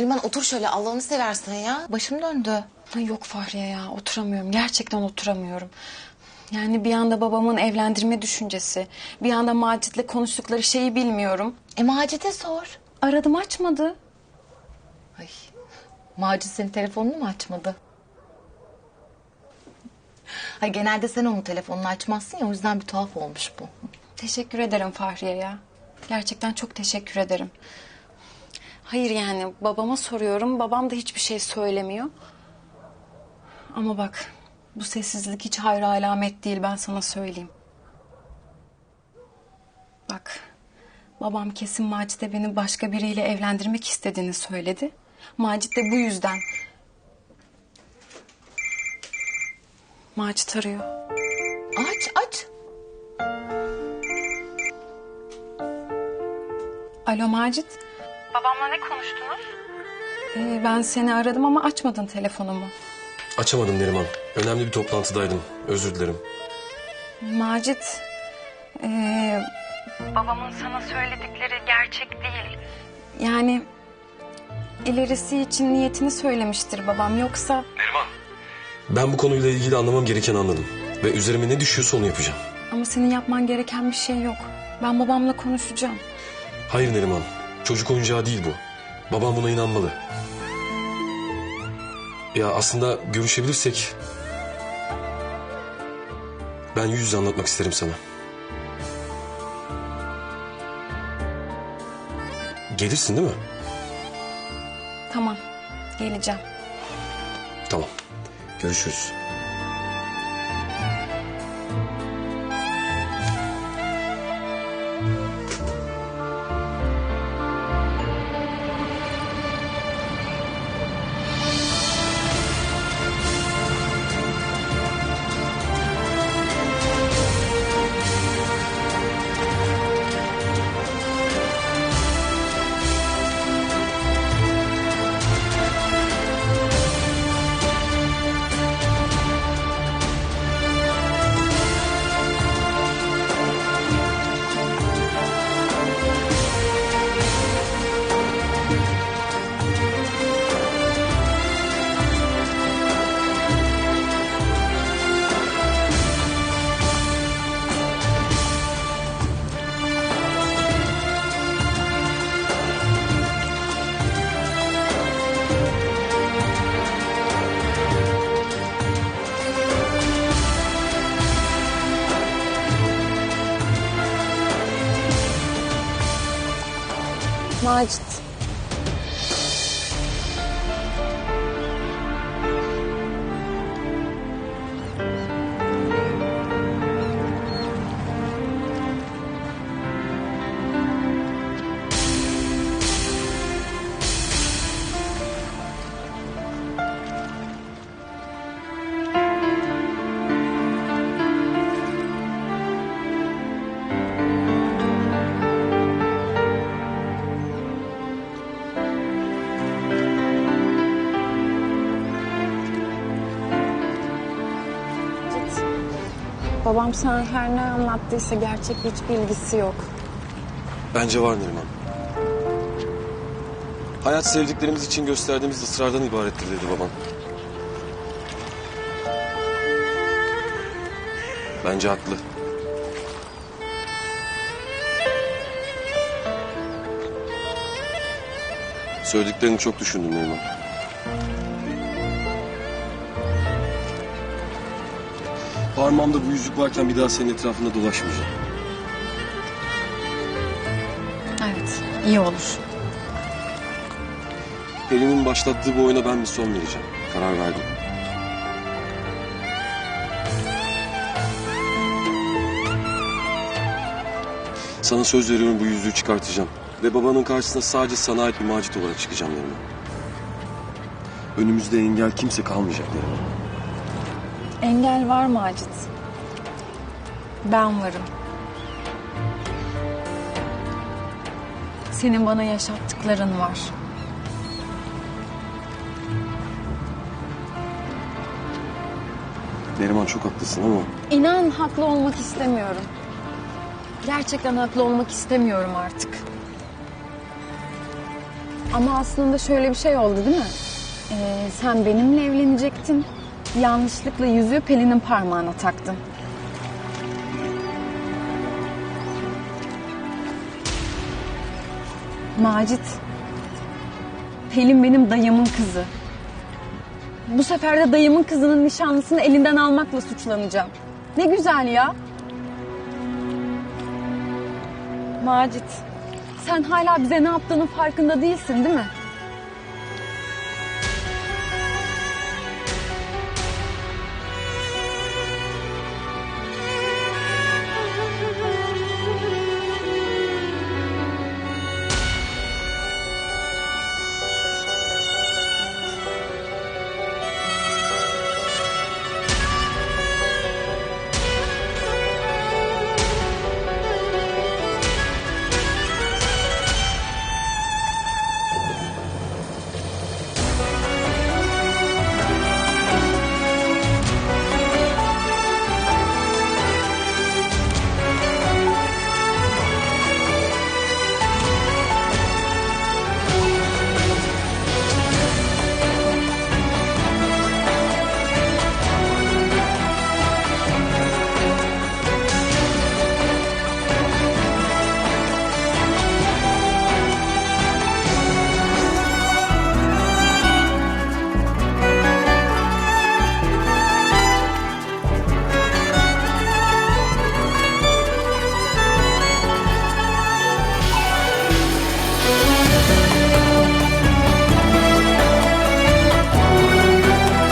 Neriman otur şöyle Allah'ını seversen ya. Başım döndü. Ay yok Fahriye ya oturamıyorum. Gerçekten oturamıyorum. Yani bir anda babamın evlendirme düşüncesi. Bir anda Macit'le konuştukları şeyi bilmiyorum. E Macit'e sor. Aradım açmadı. Ay. Macit senin telefonunu mu açmadı? Ay genelde sen onun telefonunu açmazsın ya o yüzden bir tuhaf olmuş bu. Teşekkür ederim Fahriye ya. Gerçekten çok teşekkür ederim. Hayır yani babama soruyorum. Babam da hiçbir şey söylemiyor. Ama bak bu sessizlik hiç hayra alamet değil ben sana söyleyeyim. Bak babam kesin Macit'e beni başka biriyle evlendirmek istediğini söyledi. Macit de bu yüzden. Macit arıyor. Aç aç. Alo Macit. Babamla ne konuştunuz? Ee, ben seni aradım ama açmadın telefonumu. Açamadım Neriman. Önemli bir toplantıdaydım. Özür dilerim. Macit, ee, babamın sana söyledikleri gerçek değil. Yani ilerisi için niyetini söylemiştir babam yoksa... Ben bu konuyla ilgili anlamam gereken anladım. Ve üzerime ne düşüyorsa onu yapacağım. Ama senin yapman gereken bir şey yok. Ben babamla konuşacağım. Hayır Neriman. Çocuk oyuncağı değil bu. Babam buna inanmalı. Ya aslında görüşebilirsek... Ben yüz yüze anlatmak isterim sana. Gelirsin değil mi? Tamam, geleceğim. Tamam. Görüşürüz. Macit. Babam sana her ne anlattıysa gerçekle hiçbir ilgisi yok. Bence var Neriman. Hayat sevdiklerimiz için gösterdiğimiz ısrardan ibarettir dedi babam. Bence haklı. Söylediklerini çok düşündüm Neriman. Parmağımda bu yüzük varken bir daha senin etrafında dolaşmayacağım. Evet, iyi olur. Pelin'in başlattığı bu oyuna ben bir son vereceğim. Karar verdim. Sana söz veriyorum bu yüzüğü çıkartacağım. Ve babanın karşısına sadece sana ait bir macit olarak çıkacağım yanına. Önümüzde engel kimse kalmayacak yanıma. Engel var Macit. Ben varım. Senin bana yaşattıkların var. Neriman çok haklısın ama İnan haklı olmak istemiyorum. Gerçekten haklı olmak istemiyorum artık. Ama aslında şöyle bir şey oldu değil mi? Ee, sen benimle evlenecektin. Yanlışlıkla yüzüğü Pelin'in parmağına taktın. Macit. Pelin benim dayımın kızı. Bu sefer de dayımın kızının nişanlısını elinden almakla suçlanacağım. Ne güzel ya. Macit, sen hala bize ne yaptığının farkında değilsin değil mi?